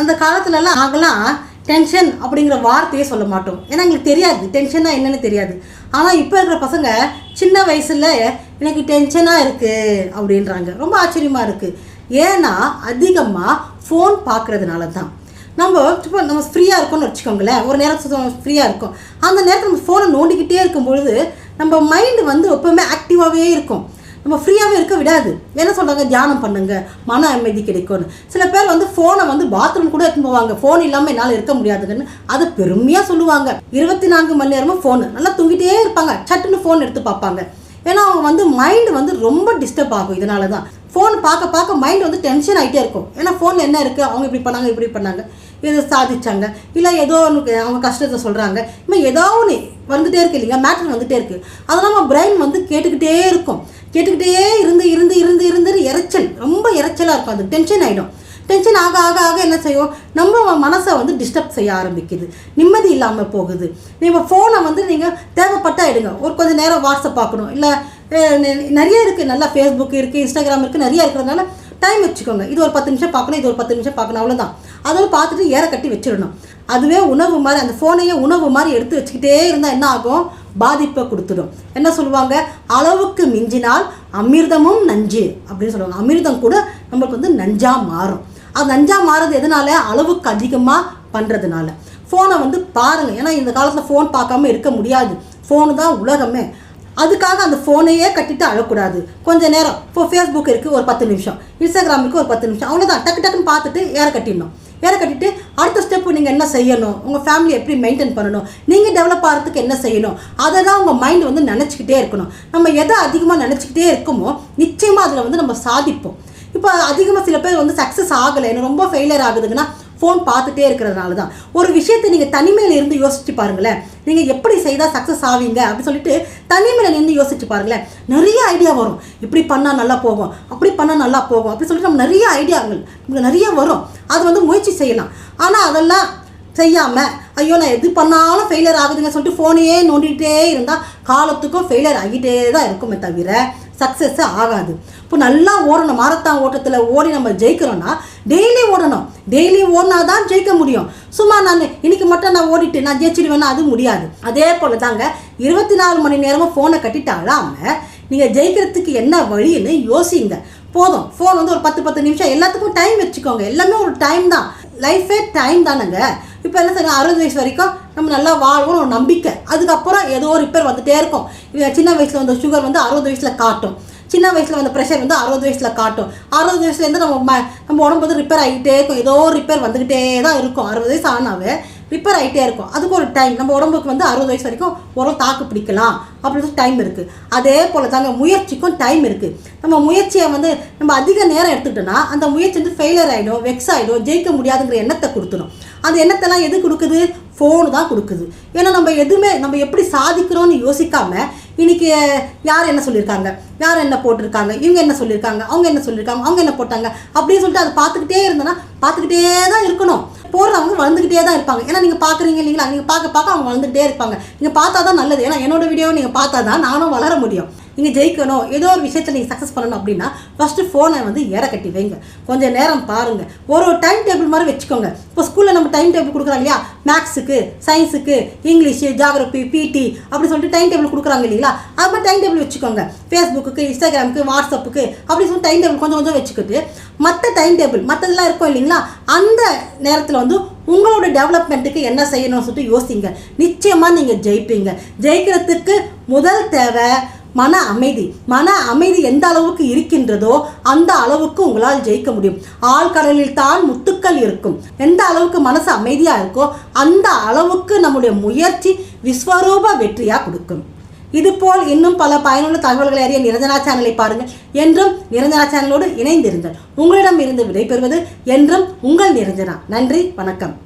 அந்த காலத்துலலாம் நாங்களாம் டென்ஷன் அப்படிங்கிற வார்த்தையே சொல்ல மாட்டோம். ஏன்னா எங்களுக்கு தெரியாது. டென்ஷன்னா என்னன்னு தெரியாது. ஆனால் இப்போ இருக்கிற பசங்க சின்ன வயசில் எனக்கு டென்ஷனாக இருக்குது அப்படின்றாங்க. ரொம்ப ஆச்சரியமாக இருக்குது ஏன்னா அதிகமாக ஃபோன் பார்க்குறதுனால தான் நம்ம இப்போ நம்ம ஃப்ரீயாக இருக்கோம்னு வச்சுக்கோங்களேன். ஒரு நேரத்தில் ஃப்ரீயாக இருக்கும். அந்த நேரத்தில் நம்ம ஃபோனை நோண்டிக்கிட்டே இருக்கும் பொழுது நம்ம மைண்டு வந்து எப்போவுமே ஆக்டிவாகவே இருக்கும். நம்ம ஃப்ரீயாகவே இருக்க விடாது. என்ன சொல்கிறாங்க தியானம் பண்ணுங்க மன அமைதி கிடைக்கும்னு. சில பேர் வந்து ஃபோனை வந்து பாத்ரூம் கூட எடுத்துன்னு போவாங்க. ஃபோன் இல்லாமல் என்னால் இருக்க முடியாதுங்கன்னு அதை பெருமையாக சொல்லுவாங்க. இருபத்தி நான்கு மணி நேரமும் ஃபோனு நல்லா தூங்கிட்டே இருப்பாங்க. சட்டுன்னு ஃபோன் எடுத்து பார்ப்பாங்க. ஏன்னா அவங்க வந்து மைண்டு வந்து ரொம்ப டிஸ்டர்ப் ஆகும் இதனால தான் ஃபோன் பார்க்க பார்க்க மைண்ட் வந்து டென்ஷன் ஆகிட்டே இருக்கும். ஏன்னா ஃபோனில் என்ன இருக்குது அவங்க இப்படி பண்ணாங்க இப்படி பண்ணாங்க. இதை சாதிச்சாங்க. இல்லை ஏதோ ஒன்று அவங்க கஷ்டத்தை சொல்கிறாங்க இன்னும் ஏதோ ஒன்று வந்துகிட்டே இருக்கு இல்லைங்க மேட்ரு வந்துகிட்டே இருக்குது அதெல்லாம் நம்ம பிரெயின் வந்து கேட்டுக்கிட்டே இருக்கும். கேட்டுக்கிட்டே இருந்து இருந்து இருந்து இருந்து இறைச்சல் ரொம்ப இறைச்சலாக இருக்கும் அது. டென்ஷன் ஆகிடும் டென்ஷன் ஆக ஆக ஆக என்ன செய்யும்? நம்ம மனசை வந்து டிஸ்டர்ப் செய்ய ஆரம்பிக்குது. நிம்மதி இல்லாமல் போகுது. நீங்கள் ஃபோனை வந்து நீங்கள் தேவைப்பட்டா எடுங்க. ஒரு கொஞ்சம் நேரம் வாட்ஸ்அப் பார்க்கணும். இல்லை நிறைய இருக்குது நல்லா ஃபேஸ்புக் இருக்குது இன்ஸ்டாகிராம் இருக்குது நிறைய இருக்கிறதுனால டைம் வச்சுக்கோங்க. இது ஒரு பத்து நிமிஷம் பார்க்கணும் இது ஒரு பத்து நிமிஷம் பார்க்கணும். அவ்வளோதான் அதோட பார்த்துட்டு ஏற கட்டி வச்சிடணும். அதுவே உணவு மாதிரி அந்த ஃபோனையே உணவு மாதிரி எடுத்து வச்சுக்கிட்டே இருந்தால் என்ன ஆகும்? பாதிப்பை கொடுத்துடும். என்ன சொல்லுவாங்க? அளவுக்கு மிஞ்சினால் அமிர்தமும் நஞ்சு அப்படின்னு சொல்லுவாங்க. அமிர்தம் கூட நம்மளுக்கு வந்து நஞ்சாக மாறும். அது நஞ்சாக மாறுறது எதனால? அளவுக்கு அதிகமாக பண்ணுறதுனால ஃபோனை வந்து பாருங்கள் ஏன்னா இந்த காலத்தில் ஃபோன் பார்க்காம இருக்க முடியாது. ஃபோனு தான் உலகமே. அதுக்காக அந்த ஃபோனையே கட்டிட்டு அழக்கூடாது. கொஞ்ச நேரம். இப்போ ஃபேஸ்புக் இருக்குது ஒரு பத்து நிமிஷம். இன்ஸ்டாகிராமுக்கு ஒரு பத்து நிமிஷம். அவ்வளோதான் டக்கு டக்குன்னு பார்த்துட்டு ஏற கட்டிடணும். வேலை கட்டிட்டு அடுத்த ஸ்டெப்பு நீங்கள் என்ன செய்யணும்? உங்கள் ஃபேமிலி எப்படி மெயின்டைன் பண்ணணும்? நீங்கள் டெவலப் ஆகிறதுக்கு என்ன செய்யணும்? அதை தான் உங்கள் மைண்ட் வந்து நினச்சிக்கிட்டே இருக்கணும். நம்ம எதை அதிகமாக நினச்சிக்கிட்டே இருக்கோமோ நிச்சயமாக அதில் வந்து நம்ம சாதிப்போம். இப்போ அதிகமாக சில பேர் வந்து சக்ஸஸ் ஆகலை. எனக்கு ரொம்ப ஃபெயிலியர் ஆகுதுங்கன்னா ஃபோன் பார்த்துட்டே இருக்கிறதுனால தான் ஒரு விஷயத்தை நீங்கள் தனிமையில் இருந்து யோசிச்சு பாருங்களேன். நீங்கள் எப்படி செய்தால் சக்ஸஸ் ஆவீங்க அப்படின்னு சொல்லிட்டு தனிமையில் இருந்து யோசிச்சு பாருங்களேன். நிறைய ஐடியா வரும். இப்படி பண்ணால் நல்லா போகும். அப்படி பண்ணால் நல்லா போகும். அப்படின்னு சொல்லிட்டு நம்ம நிறைய ஐடியாங்கள் நமக்கு நிறைய வரும். அது வந்து முயற்சி செய்யலாம். ஆனால் அதெல்லாம் செய்யாமல் ஐயோ நான் எது பண்ணாலும் ஃபெயிலியர் ஆகுதுங்க சொல்லிட்டு ஃபோனையே நோண்டிகிட்டே இருந்தால் காலத்துக்கும் ஃபெயிலியர் ஆகிட்டே தான் இருக்குமே தவிர சக்ஸஸ் ஆகாது. இப்போ நல்லா ஓடணும் மாரத்தான் ஓட்டத்தில் ஓடி நம்ம ஜெயிக்கிறோன்னா டெய்லி ஓடணும். டெய்லி ஓடினா தான் ஜெயிக்க முடியும். சும்மா நான் இன்னைக்கு மட்டும் நான் ஓடிட்டு நான் ஜெயிச்சிடுவேன்னா அது முடியாது. அதே போல் தாங்க இருபத்தி நாலு மணி நேரமும் ஃபோனை கட்டிட்டு அழாமல் நீங்கள் ஜெயிக்கிறதுக்கு என்ன வழின்னு யோசிங்க. போதும். ஃபோன் வந்து ஒரு பத்து பத்து நிமிஷம் எல்லாத்துக்கும் டைம் வச்சுக்கோங்க. எல்லாமே ஒரு டைம் தான். லைஃபே டைம் தானேங்க. இப்போ என்ன சொல்லுங்கள் அறுபது வயசு வரைக்கும் நம்ம நல்லா வாழ்வோம் ஒரு நம்பிக்கை. அதுக்கப்புறம் ஏதோ ஒரு ரிப்பேர் வந்துகிட்டே இருக்கும் சின்ன வயசில் வந்த சுகர் வந்து அறுபது வயசில் காட்டும். சின்ன வயசில் வந்த ப்ரெஷர் வந்து அறுபது வயசில் காட்டும். அறுபது வயசுலேருந்து நம்ம ம- நம்ம உடம்பு வந்து ரிப்பேர் ஆகிட்டே இருக்கும். ஏதோ ரிப்பேர் வந்துக்கிட்டே தான் இருக்கும். அறுபது வயசு ஆனாவே ரிப்பேர் ஆகிட்டே இருக்கும். அதுக்கு ஒரு டைம் நம்ம உடம்புக்கு வந்து அறுபது வயசு வரைக்கும் உரம் தாக்கு பிடிக்கலாம். அப்படின்னு டைம் இருக்குது அதே போல் தாங்க முயற்சிக்கும் டைம் இருக்குது நம்ம முயற்சியை வந்து நம்ம அதிக நேரம் எடுத்துக்கிட்டோன்னா அந்த முயற்சி வந்து ஃபெயிலியர் ஆகிடும் வெக்ஸ் ஆகிடும் ஜெயிக்க முடியாதுங்கிற எண்ணத்தை கொடுத்துடும் அந்த எண்ணத்தெல்லாம் எது கொடுக்குது? ஃபோனு தான் கொடுக்குது. ஏன்னா நம்ம எதுவுமே நம்ம எப்படி சாதிக்கிறோம்னு யோசிக்காம இன்னைக்கு யார் என்ன சொல்லியிருக்காங்க யார் என்ன போட்டிருக்காங்க? இவங்க என்ன சொல்லியிருக்காங்க அவங்க என்ன சொல்லியிருக்காங்க அவங்க என்ன போட்டாங்க? அப்படின்னு சொல்லிட்டு அதை பார்த்துக்கிட்டே இருந்தோன்னா பார்த்துக்கிட்டே தான் இருக்கணும். போகிறவங்க வளர்ந்துக்கிட்டே தான் இருப்பாங்க. ஏன்னா நீங்கள் பார்க்குறீங்க இல்லைங்களா? நீங்கள் பார்க்க பார்க்க அவங்க வளர்ந்துக்கிட்டே இருப்பாங்க. நீங்கள் பார்த்தா தான் நல்லது. ஏன்னா என்னோட வீடியோவை நீங்கள் பார்த்தா தான் நானும் வளர முடியும். நீங்கள் ஜெயிக்கணும். ஏதோ ஒரு விஷயத்தில் நீங்கள் சக்ஸஸ் பண்ணணும் அப்படின்னா ஃபஸ்ட்டு ஃபோனை வந்து ஏற கட்டி வைங்க. கொஞ்சம் நேரம் பாருங்கள் ஒரு ஒரு டைம் டேபிள் மாதிரி வச்சுக்கோங்க. இப்போ ஸ்கூலில் நம்ம டைம் டேபிள் கொடுக்குறாங்க இல்லையா? மேக்ஸுக்கு சயின்ஸுக்கு இங்கிலீஷு ஜாகிரபி பிடி அப்படி சொல்லிட்டு டைம் டேபிள் கொடுக்குறாங்க இல்லைங்களா? அது மாதிரி டைம் டேபிள் வச்சுக்கோங்க ஃபேஸ்புக்கு இன்ஸ்டாகிராமுக்கு வாட்ஸ்அப்புக்கு அப்படி சொல்லி டைம் டேபிள் கொஞ்சம் கொஞ்சம் வச்சுக்கிட்டு மற்ற டைம் டேபிள் மற்றதெல்லாம் இருக்கும் இல்லைங்களா? அந்த நேரத்தில் வந்து உங்களோட டெவலப்மெண்ட்டுக்கு என்ன செய்யணும்னு சொல்லிட்டு யோசிங்க. நிச்சயமாக நீங்கள் ஜெயிப்பீங்க. ஜெயிக்கிறதுக்கு முதல் தேவை மன அமைதி. மன அமைதி எந்த அளவுக்கு இருக்கின்றதோ அந்த அளவுக்கு உங்களால் ஜெயிக்க முடியும். ஆழ்கடலில் தான் முத்துக்கள் இருக்கும். எந்த அளவுக்கு மனசு அமைதியாக இருக்கோ அந்த அளவுக்கு நம்முடைய முயற்சி விஸ்வரூப வெற்றியாக கொடுக்கும். இதுபோல் இன்னும் பல பயனுள்ள தகவல்களை அறிய நிரஞ்சனா சேனலை பாருங்கள். என்றும் நிரஞ்சனா சேனலோடு இணைந்திருங்கள். உங்களிடம் இருந்து விடைபெறுவது என்றும் உங்கள் நிரஞ்சனா. நன்றி வணக்கம்.